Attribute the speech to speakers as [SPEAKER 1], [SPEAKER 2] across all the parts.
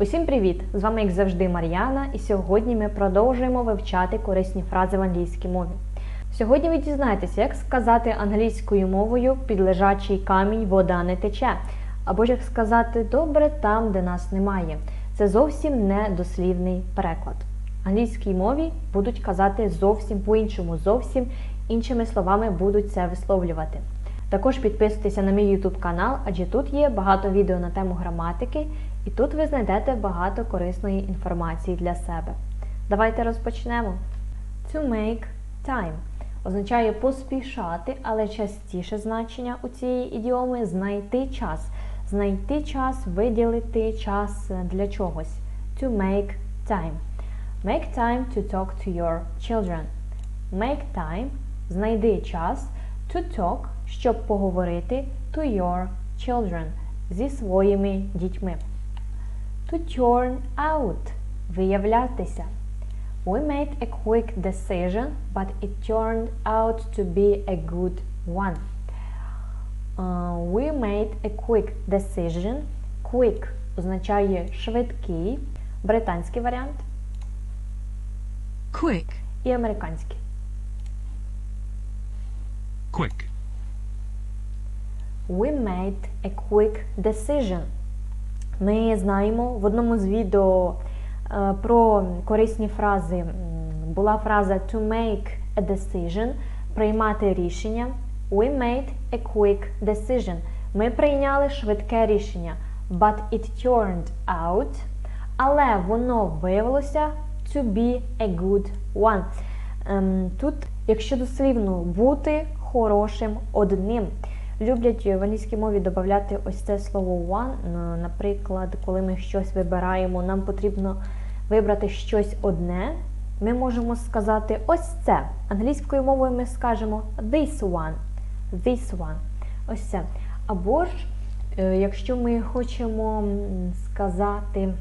[SPEAKER 1] Усім привіт! З вами, як завжди, Мар'яна, і сьогодні ми продовжуємо вивчати корисні фрази в англійській мові. Сьогодні ви дізнаєтеся, як сказати англійською мовою під лежачий камінь вода не тече, або ж як сказати добре там, де нас немає. Це зовсім не дослівний переклад. Англійській мові будуть казати зовсім по-іншому, зовсім іншими словами будуть це висловлювати. Також підписуйтеся на мій YouTube канал, адже тут є багато відео на тему граматики, і тут ви знайдете багато корисної інформації для себе. Давайте розпочнемо. To make time означає поспішати, але частіше значення у цієї ідіоми знайти час. Знайти час, виділити час для чогось. To make time. Make time to talk to your children. Make time знайди час to talk, щоб поговорити to your children зі своїми дітьми. To turn out виявлятися. We made a quick decision, but it turned out to be a good one. Uh, we made a quick decision. Quick означає швидкий, британський варіант
[SPEAKER 2] Quick.
[SPEAKER 1] і американський.
[SPEAKER 3] Quick.
[SPEAKER 1] We made a quick decision. Ми знаємо в одному з відео е, про корисні фрази була фраза to make a decision, приймати рішення. We made a quick decision. Ми прийняли швидке рішення. But it turned out, але воно виявилося to be a good one. Ем, Тут, якщо дослівно бути хорошим одним. Люблять в англійській мові додати ось це слово one. Наприклад, коли ми щось вибираємо, нам потрібно вибрати щось одне. Ми можемо сказати ось це. Англійською мовою ми скажемо this one. This one. Ось це. Або ж, е, якщо ми хочемо сказати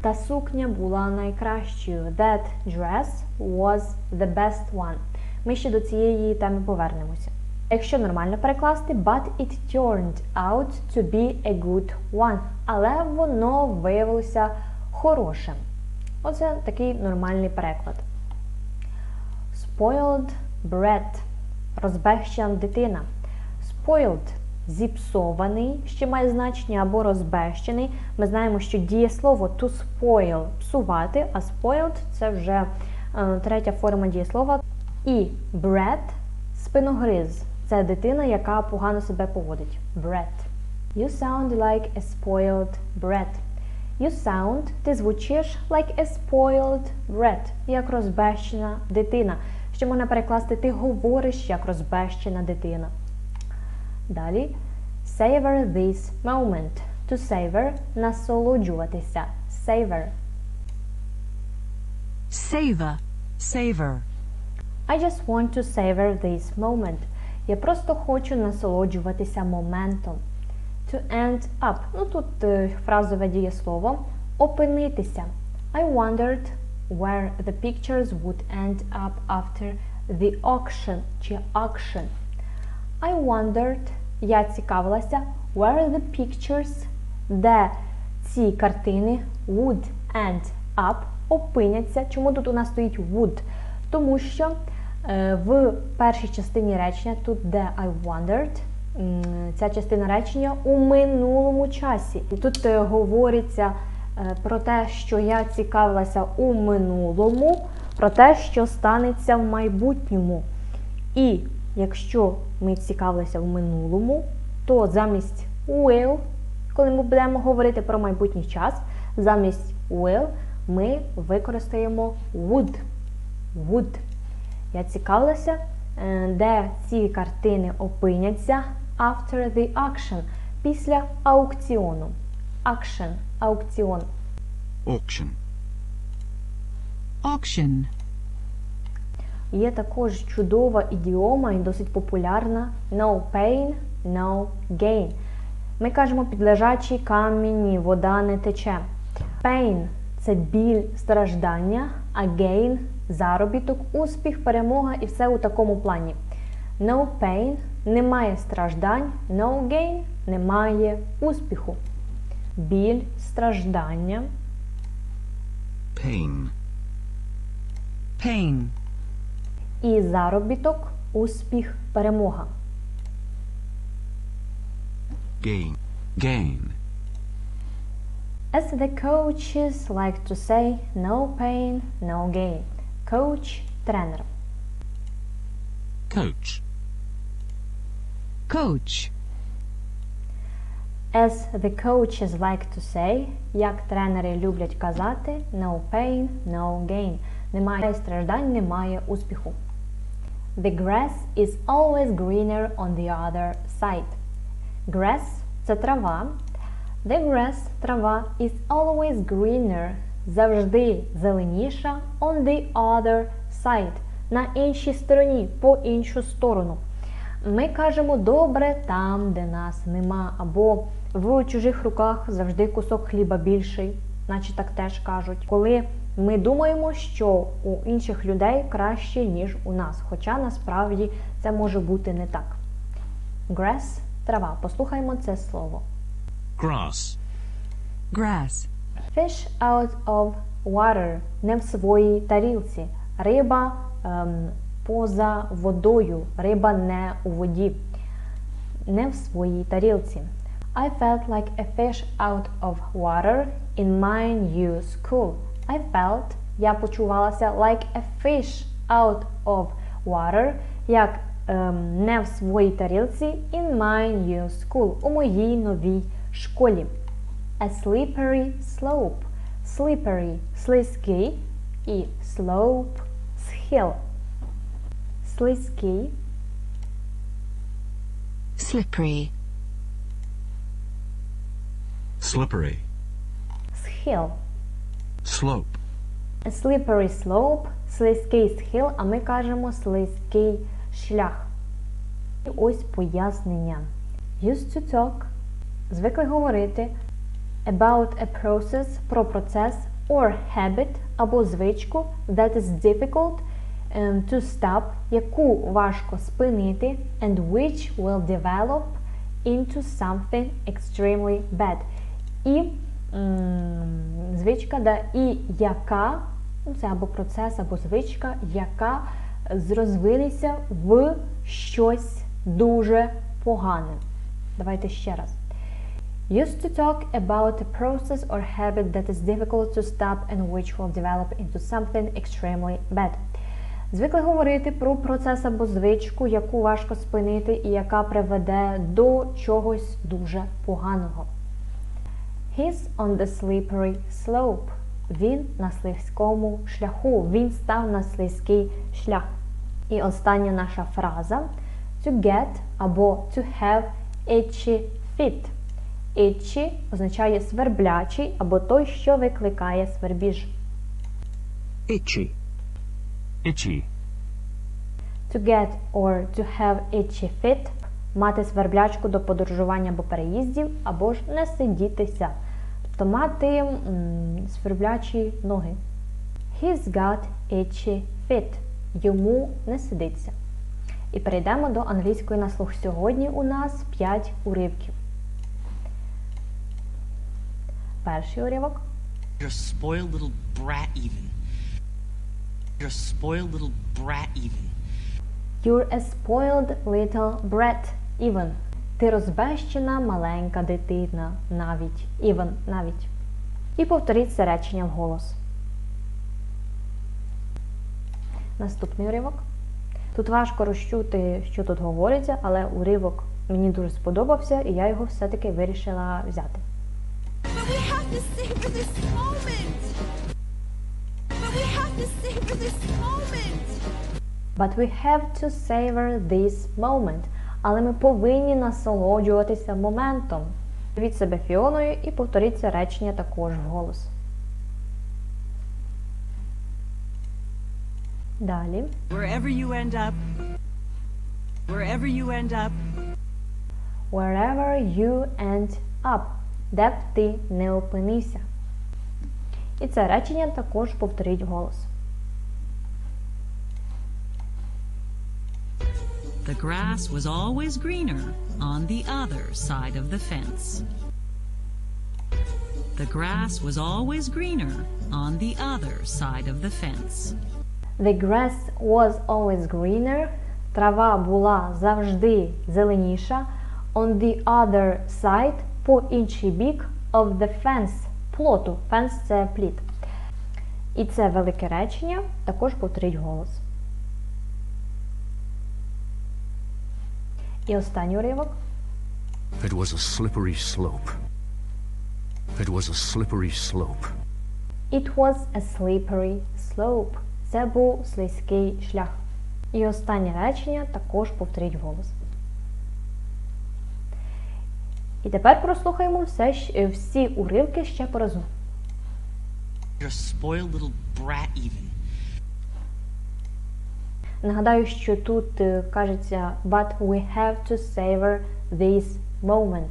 [SPEAKER 1] та сукня була найкращою. That dress was the best one. Ми ще до цієї теми повернемося. Якщо нормально перекласти, but it turned out to be a good one. Але воно виявилося хорошим. Оце такий нормальний переклад. Spoiled brat. Розбещена дитина. Spoiled зіпсований, що має значення або розбещений. Ми знаємо, що дієслово to spoil псувати, а spoiled це вже е, третя форма дієслова. І brat спиногриз. Це дитина, яка погано себе поводить. Brat. You sound like a spoiled brat. You sound, ти звучиш like a spoiled brat, як розбещена дитина. Що можна перекласти, ти говориш як розбещена дитина. Далі. Savor this moment. To savor – насолоджуватися. Savor.
[SPEAKER 2] Savor. Savor.
[SPEAKER 1] I just want to savor this moment. Я просто хочу насолоджуватися моментом. To end up. Ну тут е, фразове дієслово. Опинитися. I wondered where the pictures would end up after the auction чи auction. I wondered, я цікавилася, where the pictures, де ці картини would end up опиняться. Чому тут у нас стоїть would? Тому що в першій частині речення, тут де I wondered, ця частина речення у минулому часі. І тут е, говориться е, про те, що я цікавилася у минулому, про те, що станеться в майбутньому. І якщо ми цікавилися в минулому, то замість will, коли ми будемо говорити про майбутній час, замість will ми використаємо would. Would. Я цікавилася, е, де ці картини опиняться after the auction, після аукціону. Auction, аукціон.
[SPEAKER 3] Auction.
[SPEAKER 2] Auction.
[SPEAKER 1] Є також чудова ідіома і досить популярна no pain, no gain. Ми кажемо під лежачий камінь вода не тече. Pain це біль, страждання, а gain заробіток, успіх, перемога і все у такому плані. No pain немає страждань, no gain немає успіху. Біль, страждання,
[SPEAKER 3] Pain.
[SPEAKER 2] Pain.
[SPEAKER 1] І заробіток, успіх, перемога.
[SPEAKER 3] Gain. Gain.
[SPEAKER 1] As the coaches like to say, no pain, no gain. coach, trainer.
[SPEAKER 3] Coach.
[SPEAKER 2] Coach.
[SPEAKER 1] As the coaches like to say, як тренери люблять казати, no pain, no gain. Немає страждань, немає успіху. The grass is always greener on the other side. Grass – це трава. The grass – трава is always greener завжди зеленіша on the other side – на іншій стороні, по іншу сторону. Ми кажемо добре там, де нас нема, або в чужих руках завжди кусок хліба більший, наче так теж кажуть. Коли ми думаємо, що у інших людей краще, ніж у нас, хоча насправді це може бути не так. Grass – трава. Послухаймо це слово.
[SPEAKER 3] Grass.
[SPEAKER 2] Grass.
[SPEAKER 1] Fish out of water – не в своїй тарілці. Риба ем, поза водою. Риба не у воді. Не в своїй тарілці. I felt like a fish out of water in my new school. I felt, я почувалася like a fish out of water, як ем, не в своїй тарілці in my new school, у моїй новій школі. A slippery slope. Slippery – слизький і slope – схил. Слизький,
[SPEAKER 2] Slippery.
[SPEAKER 3] Slippery.
[SPEAKER 1] схил.
[SPEAKER 3] Slope.
[SPEAKER 1] A slippery slope – слизький схил, а ми кажемо слизький шлях. І ось пояснення. Used to talk – звикли говорити about a process – про процес or habit або звичку that is difficult um, to stop, яку важко спинити and which will develop into something extremely bad. І м, звичка, да, і яка, ну це або процес, або звичка, яка зрозвилася в щось дуже погане. Давайте ще раз. Used to talk about a process or habit that is difficult to stop and which will develop into something extremely bad. Звикли говорити про процес або звичку, яку важко спинити і яка приведе до чогось дуже поганого. He's on the slippery slope. Він на слизькому шляху. Він став на слизький шлях. І остання наша фраза to get або to have itchy feet. Itchy означає сверблячий або той, що викликає свербіж.
[SPEAKER 2] Itchy.
[SPEAKER 3] Itchy.
[SPEAKER 1] To get or to have itchy feet – мати сверблячку до подорожування або переїздів, або ж не сидітися. Тобто мати м, сверблячі ноги. He's got itchy feet. Йому не сидиться. І перейдемо до англійської на слух. Сьогодні у нас 5 уривків. Перший уривок.
[SPEAKER 4] You're a spoiled little brat, even. You're a spoiled little brat, even.
[SPEAKER 1] You're a spoiled little brat, even. Ти розбещена маленька дитина, навіть. Even, навіть. І повторіть це речення вголос. Наступний уривок. Тут важко розчути, що тут говориться, але уривок мені дуже сподобався, і я його все-таки вирішила взяти.
[SPEAKER 5] But we have to savor this moment. But we have to savor this moment.
[SPEAKER 1] But we have to savor this moment. Але ми повинні насолоджуватися моментом. Від себе Фіоною і повторіть це речення також вголос. Далі.
[SPEAKER 2] Wherever you end up. Wherever you end up.
[SPEAKER 1] Wherever you end up. Де б ти не опинився. І це речення також повторіть голос.
[SPEAKER 6] The grass was always greener on the other side of the fence. The grass was always greener on the other side of the fence.
[SPEAKER 1] The grass was always greener. Трава була завжди зеленіша. On the other side, по інший бік of the fence, плоту. Fence – це пліт. І це велике речення, також повторіть голос. І останній уривок.
[SPEAKER 7] It was a slippery slope. It was a slippery slope.
[SPEAKER 1] It was a slippery slope. Це був слизький шлях. І останнє речення також повторіть голос. І тепер прослухаємо все, е, всі уривки ще по разу. Нагадаю, що тут е, кажеться But we have to savor this moment.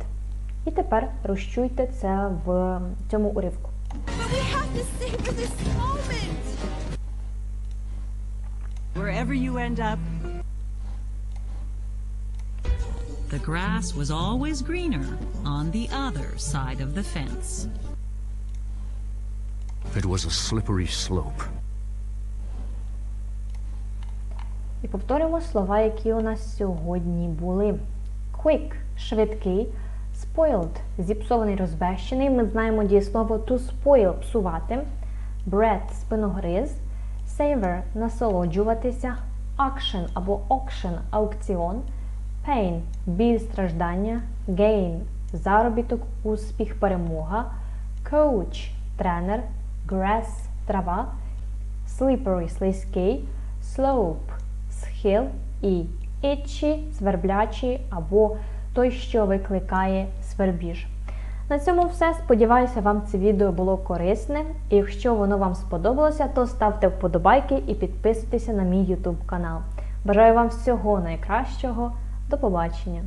[SPEAKER 1] І тепер розчуйте це в цьому уривку.
[SPEAKER 5] But we have to savor this moment.
[SPEAKER 2] Wherever you end up,
[SPEAKER 6] The grass was always greener on the other side of the fence.
[SPEAKER 7] It was a slippery slope.
[SPEAKER 1] І повторюємо слова, які у нас сьогодні були. Quick – швидкий, spoiled – зіпсований, розбещений. Ми знаємо дієслово to spoil – псувати, bread – спиногриз, savor – насолоджуватися, action або auction – аукціон, pain – біль страждання, gain – заробіток, успіх, перемога, coach – тренер, grass – трава, slippery – слизький, slope – схил і itchy – сверблячий або той, що викликає свербіж. На цьому все. Сподіваюся, вам це відео було корисне. І якщо воно вам сподобалося, то ставте вподобайки і підписуйтеся на мій YouTube канал. Бажаю вам всього найкращого. До побачення!